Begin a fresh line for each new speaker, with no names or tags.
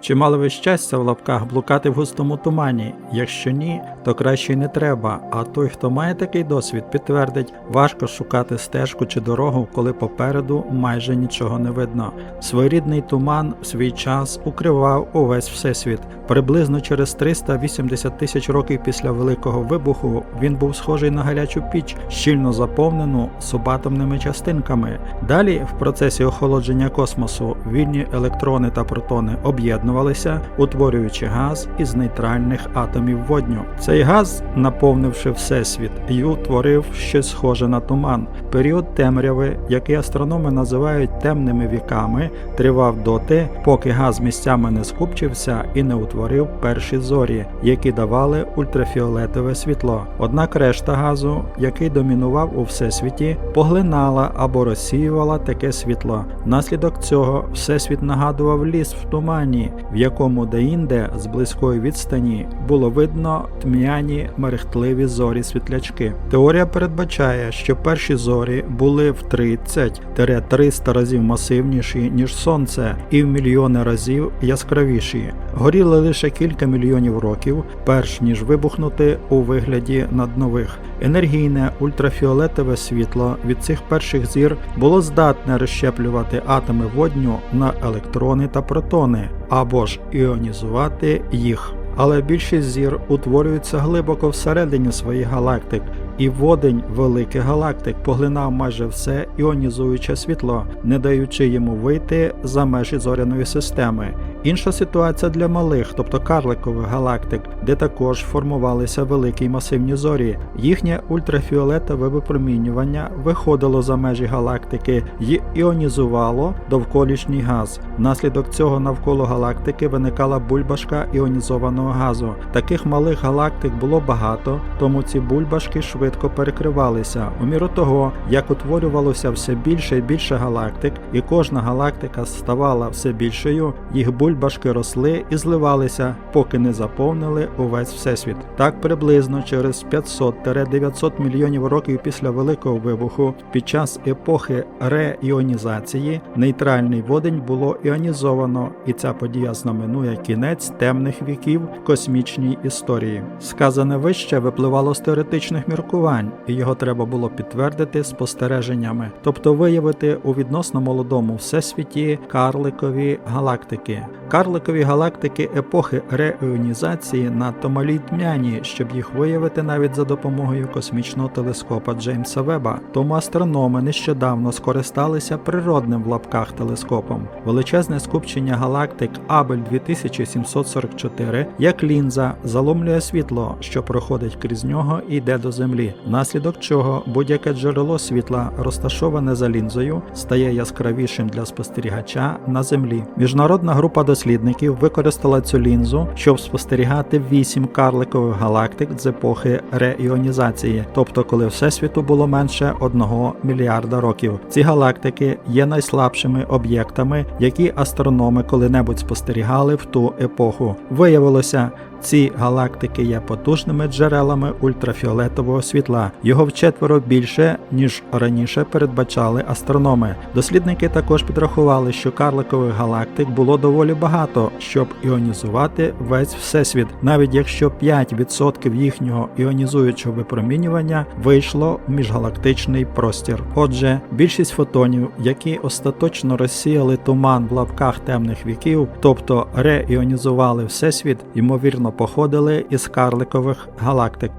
Чи мали ви щастя в лапках блукати в густому тумані? Якщо ні, то краще й не треба. А той, хто має такий досвід, підтвердить, важко шукати стежку чи дорогу, коли попереду майже нічого не видно. Своєрідний туман в свій час укривав увесь всесвіт. Приблизно через 380 тисяч років після Великого вибуху він був схожий на гарячу піч, щільно заповнену субатомними частинками. Далі, в процесі охолодження космосу, вільні електрони та протони об'єднувалися, утворюючи газ із нейтральних атомів водню. Цей газ, наповнивши всесвіт, і утворив щось схоже на туман. Період темряви, який астрономи називають темними віками, тривав доти, поки газ місцями не скупчився і не утворив перші зорі, які давали ультрафіолетове світло. Однак решта газу, який домінував у всесвіті, поглинала або розсіювала таке світло. Внаслідок цього всесвіт нагадував ліс в тумані, в якому деінде з близької відстані було видно тьмяні мерехтливі зорі світлячки. Теорія передбачає, що перші зорі були в 30-300 разів масивніші ніж сонце, і в мільйони разів яскравіші. Горіли лише кілька мільйонів років, перш ніж вибухнути у вигляді наднових. Енергійне ультрафіолетове світло від цих перших зір було здатне розщеплювати атоми водню на електрони та протони або ж іонізувати їх. Але більшість зір утворюються глибоко всередині своїх галактик, і водень великих галактик поглинав майже все іонізуюче світло, не даючи йому вийти за межі зоряної системи. Інша ситуація для малих, тобто карликових галактик, де також формувалися великі масивні зорі. Їхнє ультрафіолетове випромінювання виходило за межі галактики й іонізувало довколишній газ. Внаслідок цього навколо галактики виникала бульбашка іонізованого газу. Таких малих галактик було багато, тому ці бульбашки швидко перекривалися. У міру того, як утворювалося все більше і більше галактик, і кожна галактика ставала все більшою, їх бульбашки росли і зливалися, поки не заповнили увесь всесвіт. Так приблизно через 500-900 мільйонів років після Великого вибуху, під час епохи реіонізації, нейтральний водень було іонізовано, і ця подія знаменує кінець темних віків космічній історії. Сказане вище випливало з теоретичних міркувань, і його треба було підтвердити спостереженнями, тобто виявити у відносно молодому всесвіті карликові галактики. Карликові галактики епохи реіонізації надто малі й тьмяні, щоб їх виявити навіть за допомогою космічного телескопа Джеймса Веба. Тому астрономи нещодавно скористалися природним в лапках телескопом. Величезне скупчення галактик Абель 2744, як лінза, заломлює світло, що проходить крізь нього і йде до землі, внаслідок чого будь-яке джерело світла, розташоване за лінзою, стає яскравішим для спостерігача на землі. Міжнародна група дослідників використала цю лінзу, щоб спостерігати вісім карликових галактик з епохи реіонізації, тобто коли всесвіту було менше 1 мільярда років. Ці галактики є найслабшими об'єктами, які астрономи коли-небудь спостерігали в ту епоху. Виявилося, ці галактики є потужними джерелами ультрафіолетового світла. Його вчетверо більше, ніж раніше передбачали астрономи. Дослідники також підрахували, що карликових галактик було доволі багато, щоб іонізувати весь всесвіт, навіть якщо 5% їхнього іонізуючого випромінювання вийшло в міжгалактичний простір. Отже, більшість фотонів, які остаточно розсіяли туман в лапках темних віків, тобто реіонізували всесвіт, ймовірно походили із карликових галактик.